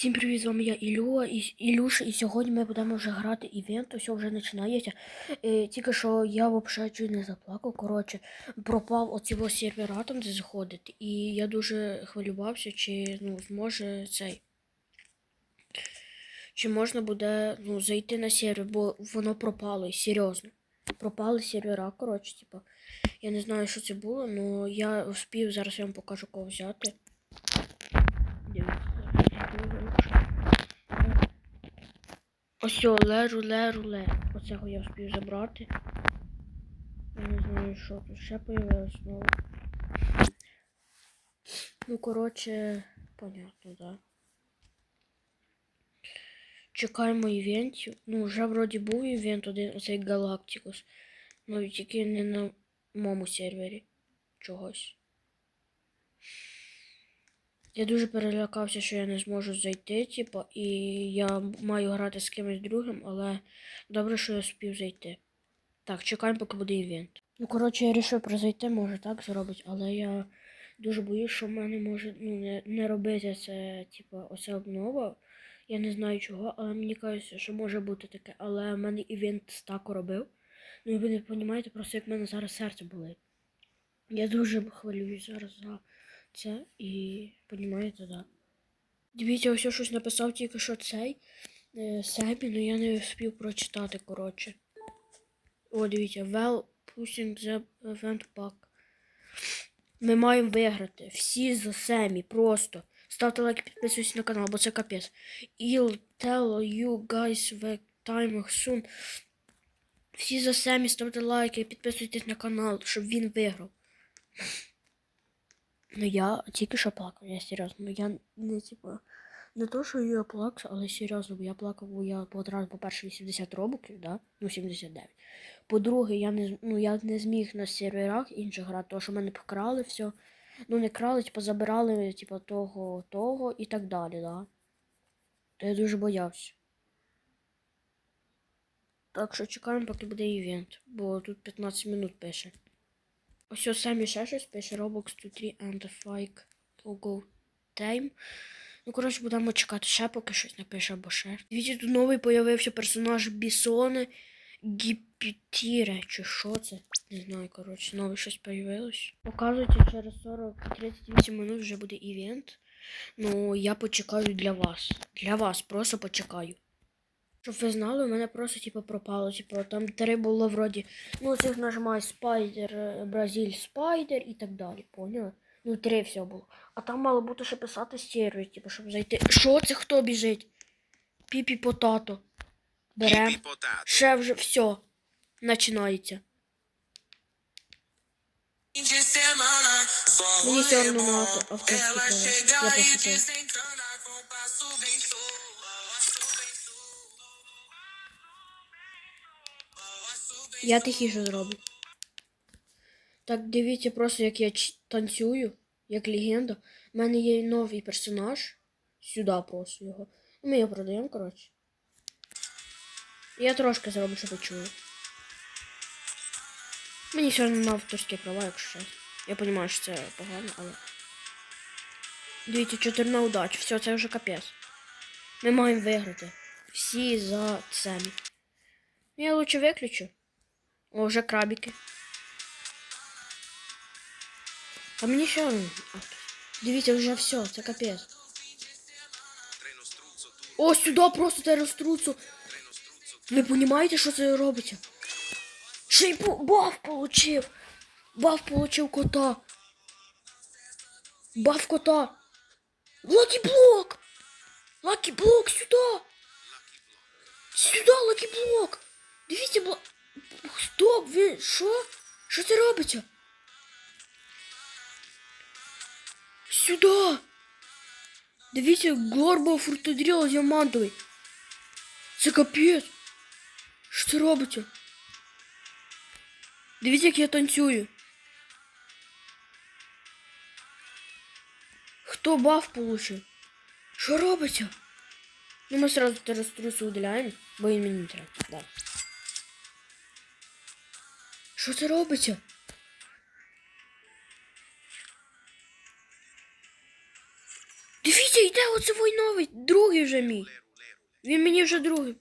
Всім привіт, з вами я Ілюа, і, Ілюша, і сьогодні ми будемо вже грати івент, все вже починається. Е, тільки що я взагалі чуть не заплакав. Коротше, пропав оці сервера там, де заходити. І я дуже хвилювався, чи ну, зможе цей. Чи можна буде ну, зайти на сервер, бо воно пропало, серйозно. Пропали сервера, коротше, типа. Я не знаю, що це було, але я успів, зараз я вам покажу кого взяти. Дивіться. Ось ле, руле, руле. Оцього я встиг забрати. Я не знаю, що тут ще появилось знову. Ну, коротше, понятно, да. Чекаємо івентів. Ну, вже вроді був івент один, оцей Галактикус. Ну, тільки не на моєму сервері. Чогось. Я дуже перелякався, що я не зможу зайти, типу, і я маю грати з кимось другим, але добре, що я спів зайти. Так, чекаємо, поки буде івент. Ну, коротше, я вирішив прозайти, може так зробити, але я дуже боюсь, що в мене може ну, не, не робити це, типу, оце обнова. Я не знаю чого, але мені кажеться, що може бути таке. Але в мене івент стаку робив. Ну ви не розумієте, просто як в мене зараз серце болить. Я дуже хвилююсь зараз за це і понімаєте, да. Дивіться, ось я щось написав тільки що цей е, Себі, але я не встиг прочитати, коротше. О, дивіться, well pushing the event pack. Ми маємо виграти. Всі за Семі, просто. Ставте лайк, підписуйтесь на канал, бо це капець. I'll tell you guys the time soon. Всі за Семі, ставте лайки, підписуйтесь на канал, щоб він виграв. Ну я тільки що плакав, я серйозно. Ну я не типу. Не то, що я плакав, але серйозно, бо я плакав, бо я одразу, по-перше, 80 робоків, да? Ну, 79. По-друге, я не, ну, я не зміг на серверах інших грати, тому що мене покрали все. Ну, не крали, типу, забирали, типу, того, того і так далі, да. То я дуже боявся. Так що чекаємо, поки буде івент, бо тут 15 минут пише. Ось самі ще щось пише Roblox 2 3 and fake logo time. Ну, коротше, будемо чекати ще, поки щось напише або ще. Дивіться, тут новий появився персонаж Бісони Гіпітіре, чи що це? Не знаю, коротше, нове щось появилось. Показується, через 40-38 минут вже буде івент. Ну, я почекаю для вас. Для вас, просто почекаю. Щоб ви знали, у мене просто типу пропало. Типу, там три було вроді. Ну, цих нажимаю Спайдер, е, Бразиль Спайдер і так далі, поняли? Ну, три все було. А там мало бути ще писати сервер, типу, щоб зайти. Що це хто біжить? Піпі потато. Берем. Ще вже все. Починається. Мені все одно на авто. Я пошутив. Я тихіше зроблю. Так, дивіться просто, як я танцюю, як легенда. У мене є новий персонаж. Сюди просто його. Ну, Ми його продаємо, коротше. Я трошки зроблю, ви чули. Мені все одно авторські права, якщо чесно. Я розумію, що це погано, але. Дивіться, 4 на удачу. Все, це вже капець. Ми маємо виграти. Всі за самі. Я лучше виключу. О, вже крабики. А мені ще. один. А, Дивіться, вже все, це капець. Трено струзzo tu, О, сюди просто тероструцу. treno struzzo Ви розумієте, що це робиться? Ще й по- баф получив. Баф получив кота. Баф кота. Лакі блок. Лакі блок сюди. Сюди, лакі блок. Дивіться, бла... Стоп, ви що? Що це робиться? Сюди. Дивіться, горбо фрутодріл діамантовий. Це капець. Що це робиться? Дивіться, як я танцюю. Хто баф получив? Що робиться? Ну ми сразу тераструсу удаляємо, бо він мені не треба. Да. Що це робиться? Дивіться, йде це вой новий, другий вже мій. Він мені вже другий.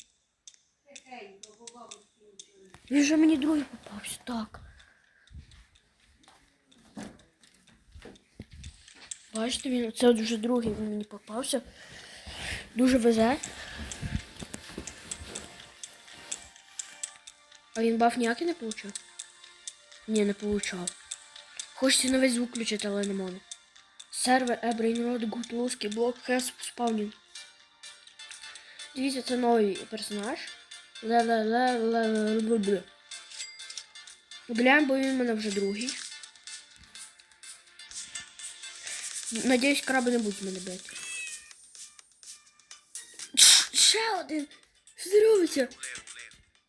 Він вже мені другий попався, так. Бачите, він це вже другий він мені попався. Дуже везе. А він баф ніякий не получав? Ні, не получав. Хочеться весь звук включити, але не можу. Сервер Ебрейнрод Гутлуський блок Хес спавнін. Дивіться, це новий персонаж. Ле-ле-ле-ле-ле-ле. Гуляємо, бо він в мене вже другий. Надіюсь, краби не будуть мене бити. Ще один! Робиться?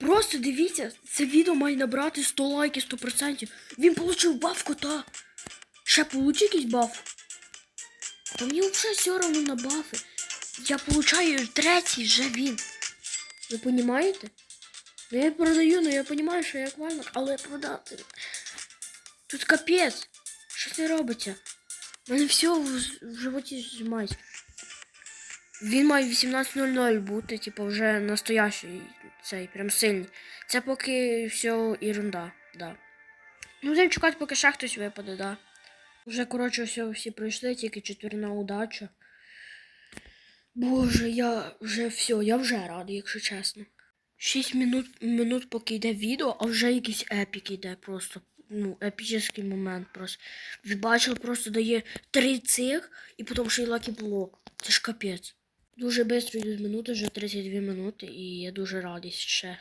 Просто дивіться, це відео має набрати 100 лайків 100%. Він отримав баф кота. Ще получи якийсь баф. Та мені взагалі все одно на бафи. Я получаю третій вже він. Ви розумієте? Ну я продаю, ну я розумію, що я акварник, але продати. Тут капець. Що це робиться? У мене все в, в животі зжимається. Він має 18.00 бути, типу, вже настоящий цей, прям сильний. Це поки все ерунда, да. Ну, будемо чекати, поки ще хтось випаде, да. Вже, коротше, все, всі пройшли, тільки четверна удача. Боже, я вже все, я вже радий, якщо чесно. 6 минут, минут поки йде відео, а вже якийсь епік йде просто. Ну, епічний момент просто. Ви бачили, просто дає три цих і потім ще й лакі блок. Це ж капець. Дуже швидко йдуть минути, вже 32 минути, і я дуже радий ще.